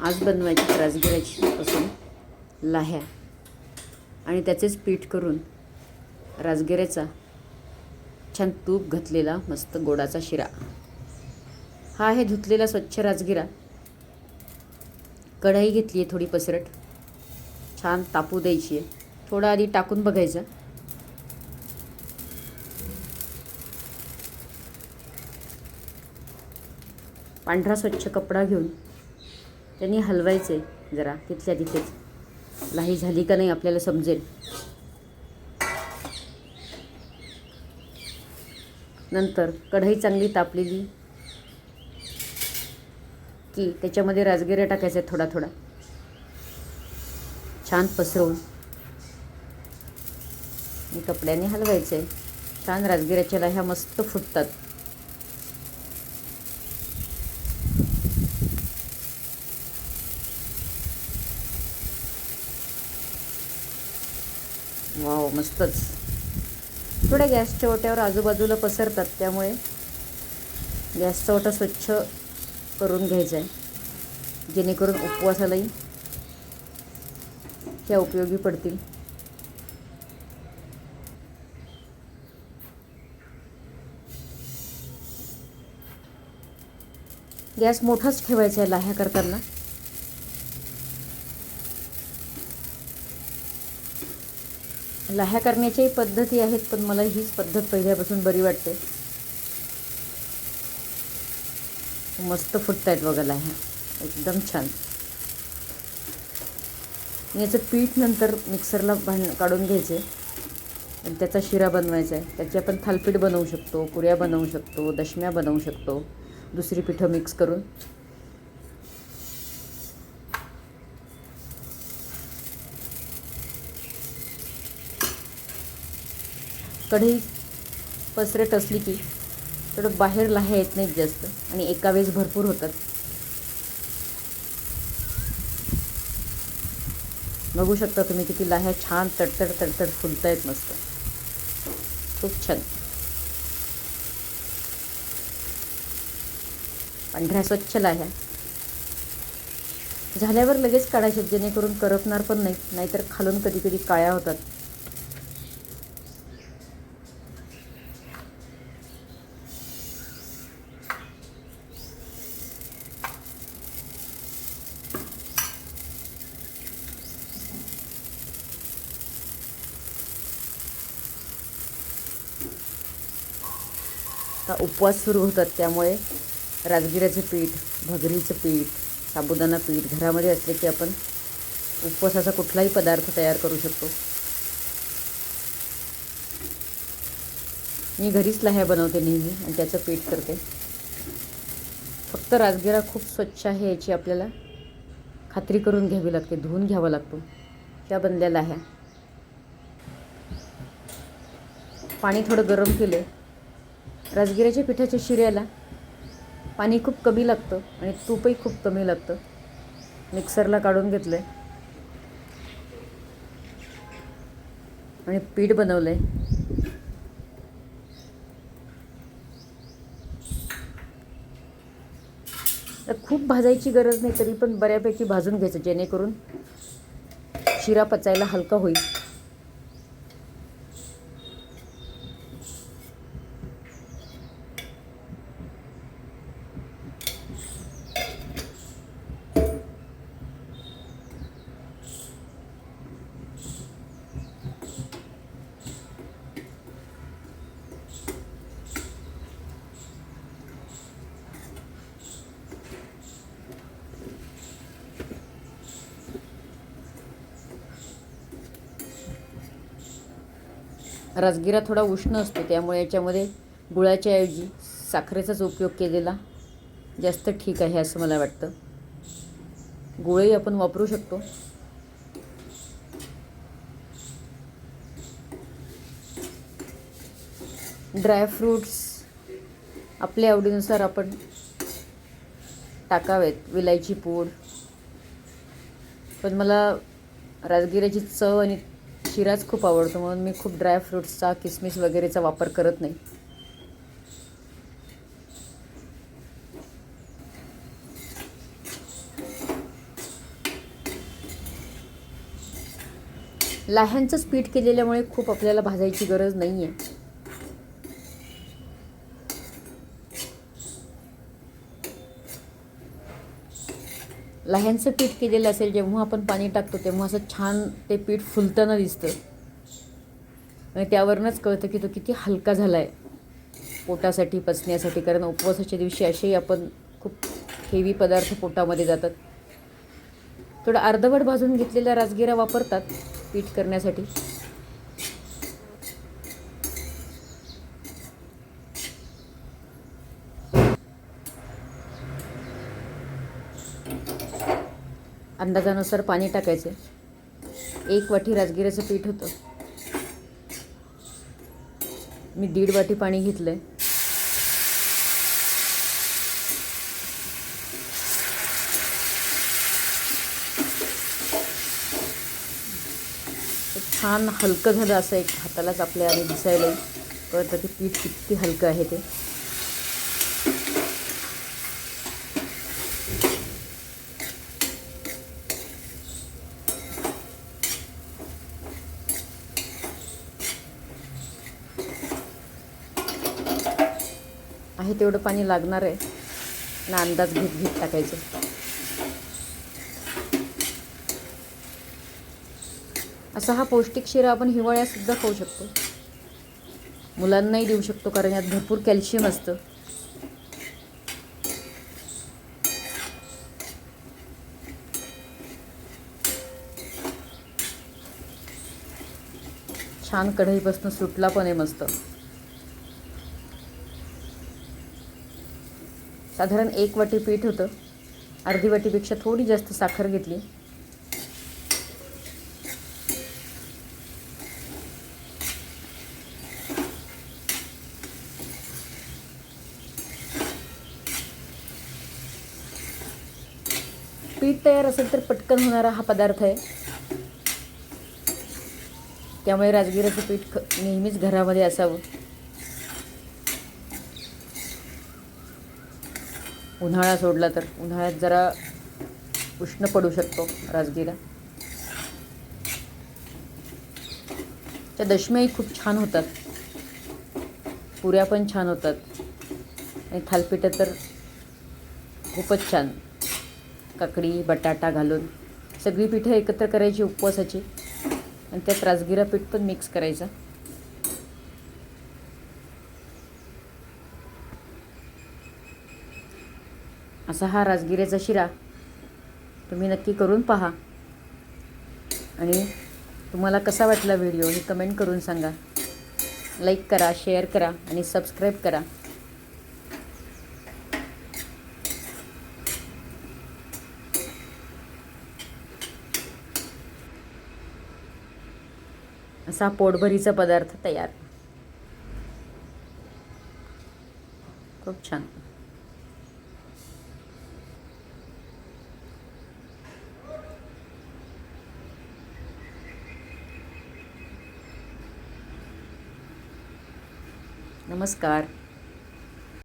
आज बनवायची राजगिराची पासून लाह्या. आणि त्याचेच पीठ करून राजगिऱ्याचा छान तूप घातलेला मस्त गोडाचा शिरा. हा आहे धुतलेला स्वच्छ राजगिरा. कढाई घेतली आहे थोडी पसरट. छान तापू द्यायची आहे थोडं आधी टाकून बघायचं. पांढरा स्वच्छ कपडा घेऊन त्यांनी हलवायचे जरा तिथल्या तिथेच. लाही झाली का नाही आपल्याला समजेल. नंतर कढई चांगली तापलेली. की त्याच्यामध्ये राजगिऱ्या टाकायचे थोडा थोडा. छान पसरवून. कपड्याने कपड्याने हलवायचे. छान राजगिऱ्याच्या लाह्या मस्त फुटतात. वाव मस्तच. थोड्या गॅसच्या ओट्यावर आजूबाजूला पसरतात त्यामुळे गॅसचा ओटा स्वच्छ करून घ्यायचा आहे. जेणेकरून उपवासालाही त्या उपयोगी पडतील. गॅस मोठाच ठेवायचा आहे लाह्या करताना. लाह्या करण्याच्याही पद्धती आहेत पण मला हीच पद्धत पहिल्यापासून बरी वाटते. मस्त फुटत आहेत बघा लाह्या. एकदम छान. याचं पीठ नंतर मिक्सरला भां काढून घ्यायचे. आणि त्याचा शिरा बनवायचा आहे. त्याची आपण थालपीठ बनवू शकतो पुऱ्या बनवू शकतो दशम्या बनवू शकतो. दुसरी पिठं मिक्स करून. कढई पसरट असली की थोडं बाहेर लाह्या येत नाहीत जास्त. आणि एका वेळेस भरपूर होतात. बघू शकता तुम्ही किती लाह्या छान तडतड तडतड फुलत आहेत मस्त. खूप छान. पांढऱ्या स्वच्छ लाह्या. झाल्यावर लगेच काढायचे जेणेकरून करपणार पण नाही नाहीतर खालून कधी कधी काळ्या होतात. आता उपवास सुरू होतात त्यामुळे राजगिऱ्याचं पीठ भगरीचं पीठ साबुदाणा पीठ घरामध्ये असले की आपण उपवासाचा कुठलाही पदार्थ तयार करू शकतो. मी घरीच लाह्या बनवते नेहमी आणि त्याचं पीठ करते. फक्त राजगिरा खूप स्वच्छ आहे याची आपल्याला खात्री करून घ्यावी लागते धुवून घ्यावा लागतो. त्या बनल्या लाह्या. पाणी थोडं गरम केलं. राजगिऱ्याच्या पिठाच्या शिऱ्याला पाणी खूप कमी लागतं आणि तूपही खूप कमी लागतं. मिक्सरला काढून घेतलं आहे आणि पीठ बनवलं आहे तर खूप भाजायची गरज नाही तरी पण बऱ्यापैकी भाजून घ्यायचं जेणेकरून शिरा पचायला हलका होईल. राजगिरा थोडा उष्ण असतो त्यामुळे याच्यामध्ये गुळाच्या ऐवजी साखरेचाच उपयोग केलेला जास्त ठीक आहे असं मला वाटतं. गुळही आपण वापरू शकतो. ड्रायफ्रूट्स आपल्या आवडीनुसार आपण टाकावेत विलायची पूड. पण मला राजगिऱ्याची चव आणि शिराच खूप आवडतो म्हणून मी खूप ड्रायफ्रुट्सचा किसमिस वगैरेचा वापर करत नाही. लाह्यांचंच पीठ केलेल्यामुळे खूप आपल्याला भाजायची गरज नाही आहे लह्यांचं पीठ केलेलं असेल जेव्हा आपण पाणी टाकतो तेव्हा असं छान ते पीठ फुलताना दिसतं. आणि त्यावरूनच कळतं की तो किती हलका झाला आहे पोटासाठी पचण्यासाठी कारण उपवासाच्या दिवशी असेही आपण खूप हेवी पदार्थ पोटामध्ये जातात. थोडं अर्धवट भाजून घेतलेल्या राजगिरा वापरतात पीठ करण्यासाठी. अंदाजानुसार पाणी टाकायचे. एक वाटी राजगिऱ्याचं पीठ होतं. मी दीड वाटी पाणी घेतलं आहे छान हलकं झालं असं एक हातालाच आपल्या आणि दिसायला कळतं की पीठ किती हलकं आहे ते. आहे तेवढं पाणी लागणार आहे. ना अंदाज घेत घेत टाकायचं. असा हा पौष्टिक शिरा आपण हिवाळ्यातसुद्धा खाऊ शकतो. मुलांनाही देऊ शकतो कारण यात भरपूर कॅल्शियम असतं. छान कढईपासून सुटला पण आहे मस्त. साधारण एक वाटी पीठ होतं. अर्धी वाटीपेक्षा थोडी जास्त साखर घेतली. पीठ तयार असेल तर पटकन होणारा हा पदार्थ आहे. त्यामुळे राजगिराचं पीठ नेहमीच घरामध्ये असावं. उन्हाळा सोडला तर उन्हाळ्यात जरा उष्ण पडू शकतो राजगिरा. त्या दशम्याही खूप छान होतात. पुऱ्या पण छान होतात. आणि थालपिठं तर खूपच छान. काकडी बटाटा घालून सगळी पिठं एकत्र करायची उपवासाची. आणि त्यात राजगिरा पीठ पण मिक्स करायचं. असा हा राजगिऱ्याचा शिरा तुम्ही नक्की करून पहा. आणि तुम्हाला कसा वाटला व्हिडिओ हे कमेंट करून सांगा. लाईक करा शेअर करा आणि सबस्क्राईब करा. असा पोटभरीचा पदार्थ तयार. खूप छान. नमस्कार.